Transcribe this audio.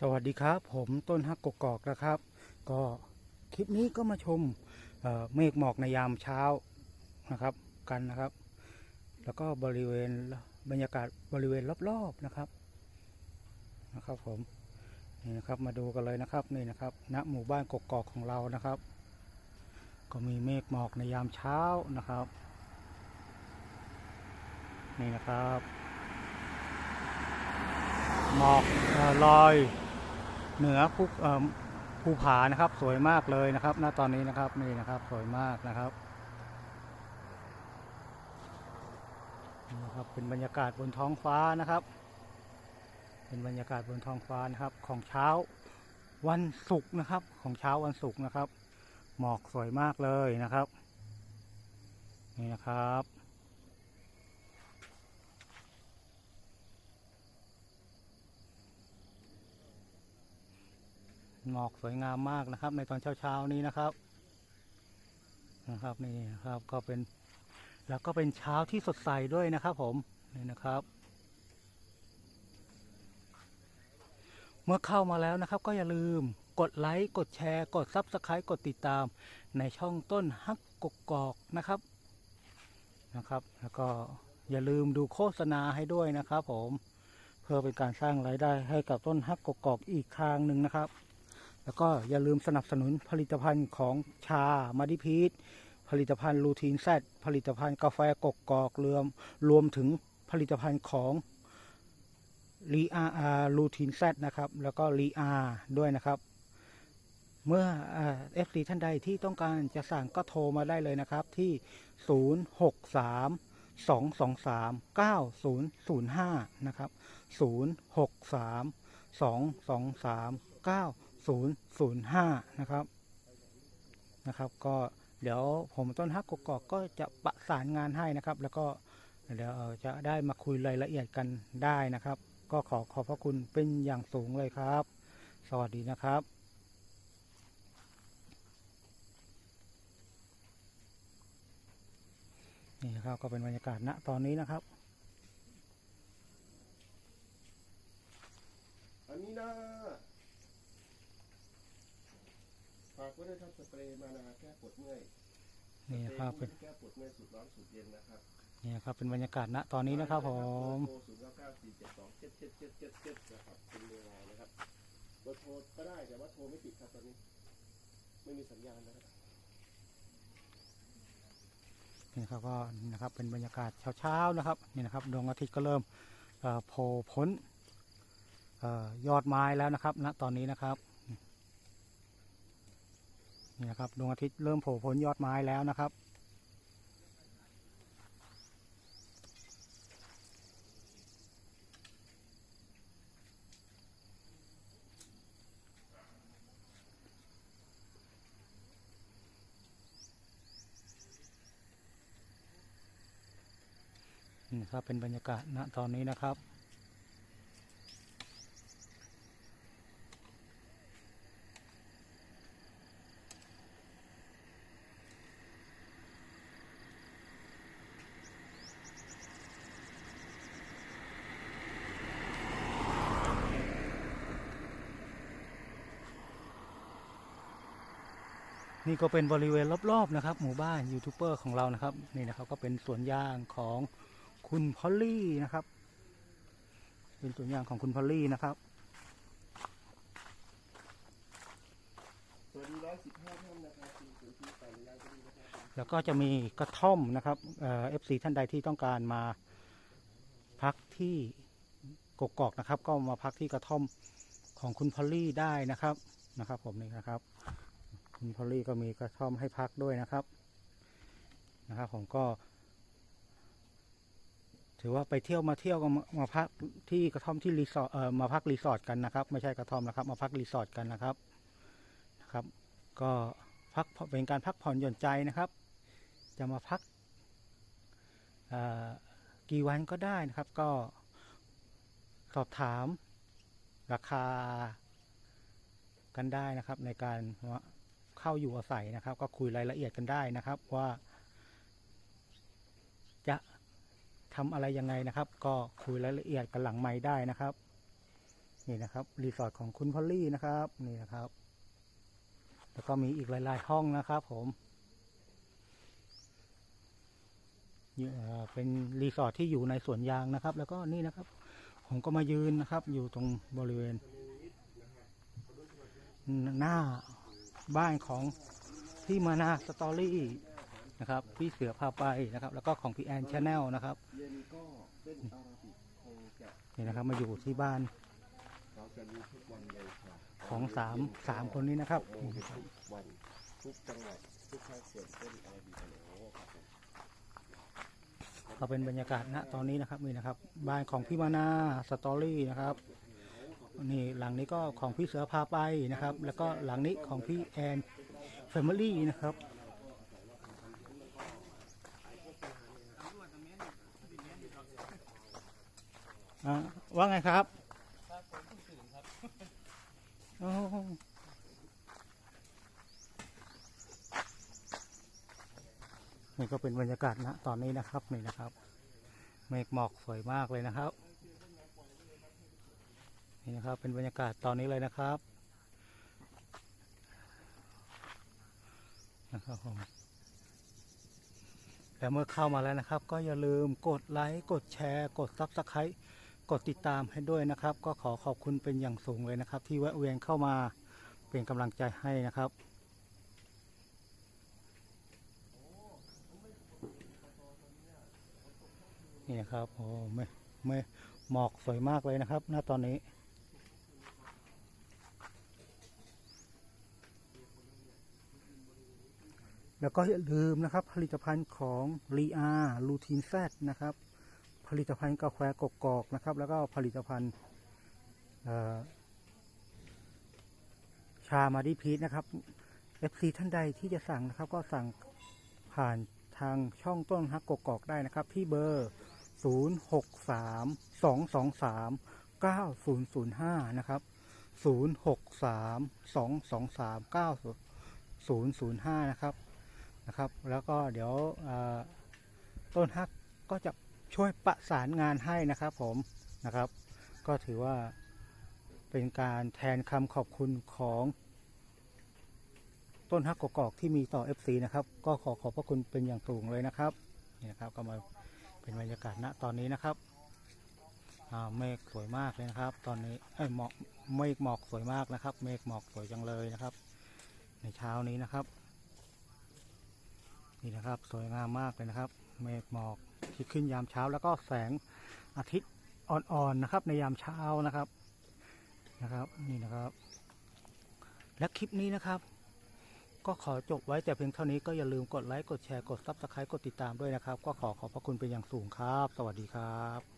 สวัสดีครับ ผมต้นฮักกกอกนะครับ ก็คลิปนี้ก็มาชมเเมฆหมอกในยามเช้านะครับกันนะครับ แล้วก็บริเวณบรรยากาศบริเวณรอบๆนะครับนะครับผมนี่นะครับมาดูกันเลยนะครับนี่นะครับณหมู่บ้านกกอกของเรานะครับ ก็มีเมฆหมอกในยามเช้านะครับ นี่นะครับหมอกลอย เหนือภูภูผานะครับ สวยมากเลยนะครับ ณตอนนี้นะครับนี่นะครับสวยมากนะครับนี่นะครับ เป็นบรรยากาศบนท้องฟ้านะครับ เป็นบรรยากาศบนท้องฟ้านะครับ ของเช้าวันศุกร์นะครับ ของเช้าวันศุกร์นะครับ หมอกสวยมากเลยนะครับ นี่นะครับ หมอกสวยงามมากนะครับ ในตอนเช้าๆนี้นะครับนะครับนี่ครับก็เป็นแล้วก็เป็นเช้าที่สดใสด้วยนะครับ ผมนี่นะครับ เมื่อเข้ามาแล้วนะครับ ก็อย่าลืมกดไลค์กดแชร์ กดซับสไครต์กดติดตามในช่องต้นฮักกกอกนะครับนะครับ แล้วก็อย่าลืมดูโฆษณาให้ด้วยนะครับ ผมเพื่อเป็นการสร้างรายได้ให้กับต้นฮักกกอกอีกทางหนึ่งนะครับ แล้วก็อย่าลืมสนับสนุนผลิตภัณฑ์ของชา มาดิพีทผลิตภัณฑ์ลูทีนแซดผลิตภัณฑ์กาแฟกกกอกเรือมรวมถึงผลิตภัณฑ์ของรีอาร์ลูทีนแซดนะครับ แล้วก็รีอาด้วยนะครับ เมื่อเอฟซีท่านใดที่ต้องการจะสั่งก็โทรมาได้เลยนะครับ ที่ 063 223 9005 นะครับ 063 223 9005 นะครับนะครับ ก็เดี๋ยวผมต้นฮักกกอกก็จะประสานงานให้นะครับ แล้วก็เดี๋ยวจะได้มาคุยรายละเอียดกันได้นะครับ ก็ขอขอบพระคุณเป็นอย่างสูงเลยครับ สวัสดีนะครับนี่นะครับก็เป็นบรรยากาศณตอนนี้นะครับ อันนี้นะฝากไว้ด้วยครับสเปรย์มานาแก้ปวดเมื่อยนี่นะครับเป็นแก้ปวดเมื่อยสุดร้อนสุดเย็นนะครับนี่นะครับเป็นบรรยากาศณตอนนี้นะครับผมโทรศูนย์เก้าเก้าสี่เจ็ดสองเจ็ดเจ็ดเจ็ดเจ็ดเจ็ดนะครับเป็นเวลานะครับเบอร์โทรก็ได้แต่ว่าโทรไม่ติดครับตอนนี้ ไม่มีสัญญาณนะครับนี่นะครับก็นี่นะครับเป็นบรรยากาศเช้าๆนะครับนี่นะครับดวงอาทิตย์ก็เริ่มเอ่อโผล่พ้นเออยอดไม้แล้วนะครับณตอนนี้นะครับ นี่นะครับดวงอาทิตย์เริ่มโผล่พ้นยอดไม้แล้วนะครับ นี่ครับเป็นบรรยากาศณตอนนี้นะครับ นี่ก็เป็นบริเวณรอบๆนะครับ หมู่บ้านยูทูบเบอร์ของเรานะครับ นี่นะครับก็เป็นสวนยางของคุณพอลลี่นะครับ เป็นสวนยางของคุณพอลลี่นะครับสวัสดีร้อยสิบห้าท่านนะครับคุณสุนทรีฝ่ายระยะก็ดีนะครับแล้วก็จะมีกระท่อมนะครับเอฟซีท่านใดที่ต้องการมาพักที่กกอกนะครับ ก็มาพักที่กระท่อมของคุณพอลลี่ได้นะครับนะครับ ผมนี่นะครับ คุณพอลลี่ก็มีกระท่อมให้พักด้วยนะครับนะครับ ผมก็ ถือว่าไปเที่ยวมาเที่ยวก็มาพักที่กระท่อมที่รีสอร์ทเอ่อมาพักรีสอร์ทกันนะครับ ไม่ใช่กระท่อมนะครับ มาพักรีสอร์ทกันนะครับนะครับ ก็พักเป็นการพักผ่อนหย่อนใจนะครับ จะมาพักกี่วันก็ได้นะครับ ก็สอบถามราคากันได้นะครับในการ เข้าอยู่อาศัยนะครับ ก็คุยรายละเอียดกันได้นะครับ ว่า จะทำอะไรยังไงนะครับ ก็คุยรายละเอียดกันหลังไม้ได้นะครับ นี่นะครับรีสอร์ทของคุณพอลลี่นะครับ นี่นะครับ แล้วก็มีอีกหลาย ๆ ห้องนะครับ ผมเป็นรีสอร์ทที่อยู่ในสวนยางนะครับ แล้วก็นี่นะครับ ผมก็มายืนนะครับ อยู่ตรงบริเวณหน้า บ้านของพี่มานาสตอรี่นะครับพี่เสือพาไปนะครับ แล้วก็ของพี่แอนชาแนลนะครับนี่นะครับมาอยู่ที่บ้านของสามสามคนนี้นะครับทุกวันทุกจังหวัดทุกภาคส่วนเส้นอาราบิกฮัลโหลครับก็เป็นบรรยากาศณตอนนี้นะครับนี่นะครับ บ้านของพี่มานาสตอรี่นะครับ นี่หลังนี้ก็ของพี่เสือพาไปนะครับ แล้วก็หลังนี้ของพี่แอนแฟมิลี่นะครับว่าไงครับนี่ก็เป็นบรรยากาศณตอนนี้นะครับนี่นะครับ เมฆหมอกสวยมากเลยนะครับ นี่นะครับเป็นบรรยากาศตอนนี้เลยนะครับนะครับผมแต่เมื่อเข้ามาแล้วนะครับ ก็อย่าลืมกดไลค์กดแชร์ กดซับสไครต์กดติดตามให้ด้วยนะครับ ก็ขอขอบคุณเป็นอย่างสูงเลยนะครับ ที่แวะเวียนเข้ามาเป็นกำลังใจให้นะครับนี่นะครับโอ้ไม่ไม่หมอกสวยมากเลยนะครับ ณตอนนี้ แล้วก็อย่าลืมนะครับผลิตภัณฑ์ของลีอาลูทีนแซดนะครับผลิตภัณฑ์กาแฟกกอกนะครับ แล้วก็ผลิตภัณฑ์ชามาดิพีทนะครับ FC ท่านใดที่จะสั่งนะครับ ก็สั่งผ่านทางช่องต้นฮักกกอกได้นะครับ ที่เบอร์ 0 6 3 2 2 3 9 0 0 5 นะครับ 0 6 3 2 2 3 9 0 0 5 นะครับ นะครับ แล้วก็เดี๋ยวต้นฮักก็จะช่วยประสานงานให้นะครับผมนะครับ ก็ถือว่าเป็นการแทนคำขอบคุณของต้นฮักกกอกที่มีต่อ FC นะครับ ก็ขอขอบพระคุณเป็นอย่างสูงเลยนะครับนี่นะครับก็มาเป็นบรรยากาศณตอนนี้นะครับเมฆสวยมากเลยนะครับ ตอนนี้เอ้ยหมอกเมฆหมอกสวยมากนะครับ เมฆหมอกสวยจังเลยนะครับ ในเช้านี้นะครับ นี่นะครับ สวยงามมากเลยนะครับ เมฆหมอกที่ขึ้นยามเช้า แล้วก็แสงอาทิตย์อ่อนๆนะครับ ในยามเช้านะครับนะครับ นี่นะครับ และคลิปนี้นะครับ ก็ขอจบไว้แต่เพียงเท่านี้ก็อย่าลืมกดไลค์กดแชร์กดซับสไครต์กดติดตามด้วยนะครับ ก็ขอขอบพระคุณเป็นอย่างสูงครับ สวัสดีครับ